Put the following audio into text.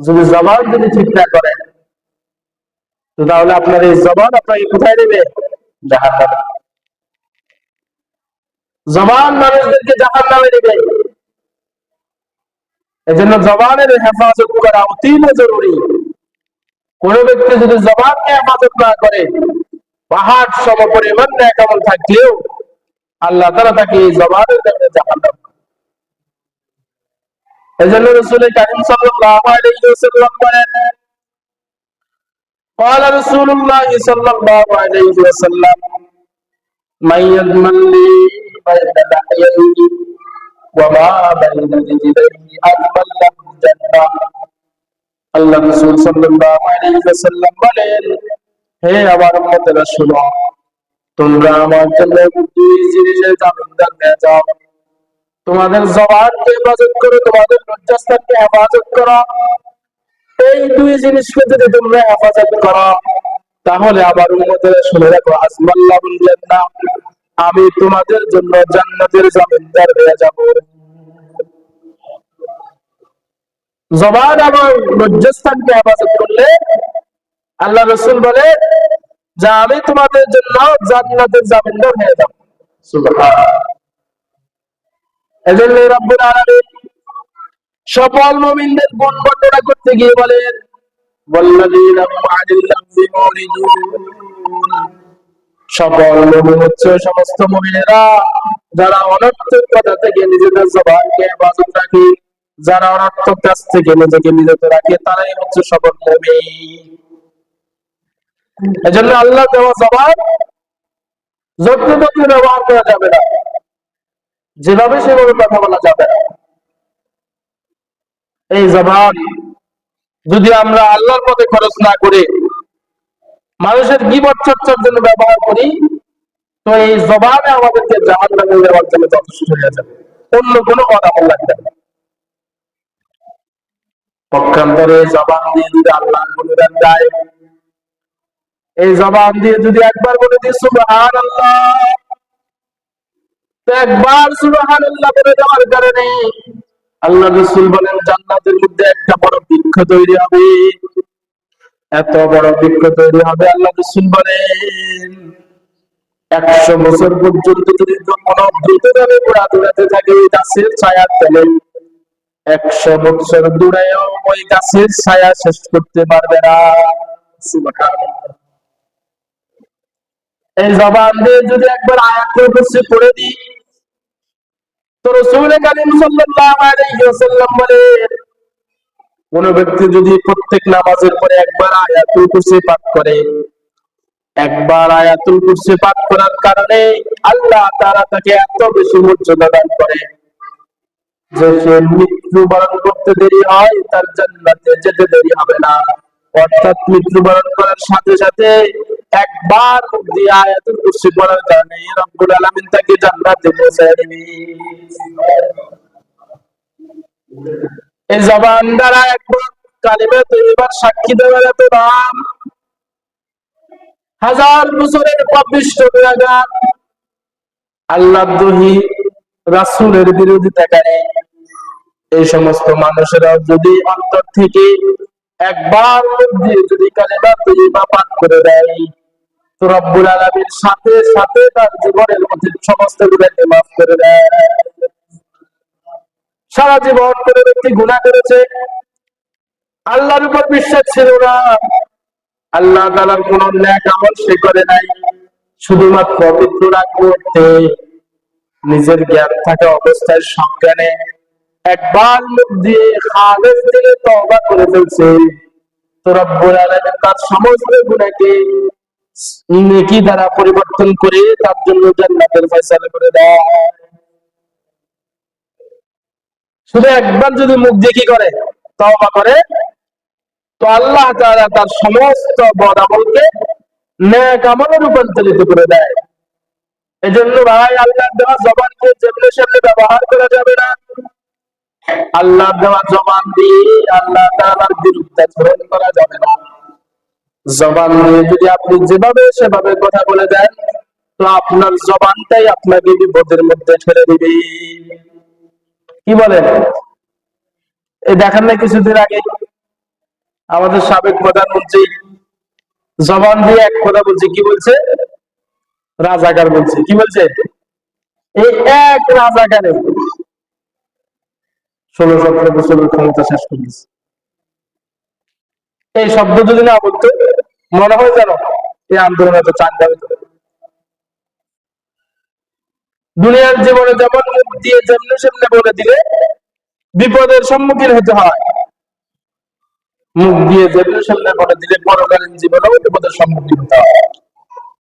যদি জবান যদি ঠিক না করেন, তো তাহলে আপনার এই জবান আপনাকে কোথায় নেবে জাহান নামে জবান মানুষদেরকে জাহান নামে নেবে এজন্য জবানের হেফাজত করা অতি জরুরি। কোন ব্যক্তি যদি জবানকে হেফাজত না করে, পাহাড় সম পরিমাণ কেমন থাকলেও আল্লাহ তারা তাকে এই জবানের কারণে জাহান নামে এজন্য রসুল কারিম সাল্লাল্লাহু আলাইহি ওয়াসাল্লাম বলেন قال رسول الله صلى الله عليه وسلم من يضمن لي بين لحييه وما بين رجليه أضمن له الجنة আল্লাহ রাসূল সাল্লাল্লাহু আলাইহি ওয়াসাল্লাম বলেন হে আমার উম্মতেরা শুনো তোমরা আমার জন্য দুই জিনিসের জামিনদার হয়ে যাও তোমাদের জবানকে হেফাজত করো, তোমাদের লজ্জাস্থানকে হেফাজত করো। এই দুই জিনিসকে যদি তোমরা হেফাজত করো, তাহলে আবার উম্মতের শুনে রাখো আসমাল্লাহুল জান্নাহ। আমি তোমাদের জন্য জান্নাতের জামিনদার হয়ে যাব। জবান এবং লজ্জাস্থানকে হেফাজত করলে আল্লাহ রসুল বলে, যে আমি তোমাদের জন্য জান্নাতের জামিনদার হয়ে যাব। সুবহানাল্লাহ। এজন্য রব্বুল আলামিন সকল মুমিনদের গুণ বর্ণনা করতে গিয়ে বলেন, ওয়াল্লাযীনা হুম আনিল মুরিদুন সকল মুমিন হচ্ছে সমস্ত মুমিনেরা যারা অনর্থক কথা থেকে নিজেদের জবানকে হেফাজত রাখে, যারা অনর্থক কাজ থেকে নিজেকে বিরত রাখে, তারাই হচ্ছে সকল মুমিন। এজন্য আল্লাহ দেওয়া জবান যত্নপত্র ব্যবহার করা যাবে না। যেভাবে সেভাবে কথা বলা যাবে। এই জবান যদি আমরা আল্লাহর পথে খরচ না করে, মানুষের গিবত চর্চার জন্য ব্যবহার করি, তো এই জবানে আমাদেরকে জাহান নামে দেওয়ার জন্য যথেষ্ট হয়ে যাবে। অন্য কোনো কথা লাগবে না। পক্ষান্তরে জবান দিয়ে যদি আল্লাহ গুণগান গায় এই জবান দিয়ে যদি একবার বলে দিই সুবহান আল্লাহ একশো বছর পর্যন্ত যদি থাকে গাছের ছায়ার তলে একশো বছর দূরেও ওই গাছের ছায়া শেষ করতে পারবে না। এই জবান দিয়ে যদি একবার আয়াতের উপস্থিত করে দিই। তো রসুল আলাইহি ওয়াসাল্লাম বলে, কোন ব্যক্তি যদি প্রত্যেক নামাজের পরে একবার আয়াতুল কুরসি পাঠ করে, একবার আয়াতুল কুরসি পাঠ করার কারণে আল্লাহ তাআলা তাকে এত বেশি মর্যাদা দান করে যে সে মৃত্যুবরণ করতে দেরি হয়, তার জান্নাতে যেতে দেরি হবে না। অর্থাৎ মৃত্যুবরণ করার সাথে সাথে একবার দিয়ে আয়াতুল কুরসি পড়ার কারণে রব্বুল আলামিন তাকে জান্নাতে পৌঁছায় দিবে এই জবান দ্বারা একবার কালিমা তৈবার সাক্ষী দেওয়ার এত দাম। হাজার বছরের পাপিষ্ট গুণাগার আল্লাহ দহি, রাসূলের বিরোধিতাকারী এই সমস্ত মানুষেরা যদি অন্তর থেকে একবার যদি কালিমা তৈবা পাঠ করে দেয় রব্বুল আলামিন সাথে সাথে তার জীবনের সমস্ত গুণাকে মাফ করে দেয়। সারা জীবন করে ব্যক্তি গুণা করেছে, আল্লাহর উপর বিশ্বাস ছিল না। আল্লাহ তালার কোন ন্যাক আমল সে করে নাই, শুধুমাত্র পবিত্র রাখতে নিজের জ্ঞান থাকা অবস্থায় সজ্ঞানে একবার মুখ দিয়ে খালেজ থেকে তওবা করে ফেলছে। তো তার সমস্ত গুণাকে নেকি দ্বারা পরিবর্তন করে তার জন্য জান্নাতের ফয়সালা করে দেয়। শুধু একবার যদি মুখ কি করে, তওবা করে, তো আল্লাহ তাআলা তার সমস্ত বদ আমলকে নেক আমলে রূপান্তরিত করে দেয়। এজন্য ভাই, আল্লাহর দেওয়া জবানকে যেমনি সেমনি ব্যবহার করা যাবে না। আল্লাহর দেওয়া জবান দিয়ে আল্লাহ তাআলার বিরুদ্ধাচরণ করা যাবে না। জবান নিয়ে যদি আপনি যেভাবে সেভাবে কথা বলে দেন, তো আপনার জবানটাই আপনাকে বিপদের মধ্যে ঠেলে দিবে। কি বলেন? এই দেখেন না কিছুদিন আগে আমাদের সাবেক প্রধানমন্ত্রী জবান দিয়ে এক কথা বলছে, কি বলছে? রাজাকার বলছে। কি বলছে? এই এক রাজাকারে ষোলো সতেরো বছরের ক্ষমতা শেষ করেছে এই শব্দ যদি না বলতো মনে হয় যেন এই আন্দোলন এত চাঙ্গা হতো দুনিয়ার জীবনে যেমন দিয়ে যেমনি সেমনি বলে দিলে বিপদের সম্মুখীন হতে হয়। মুখ দিয়ে যেমনি সেমনি বলে দিলে পরকালীন জীবনেও বিপদের সম্মুখীন হতে হয়।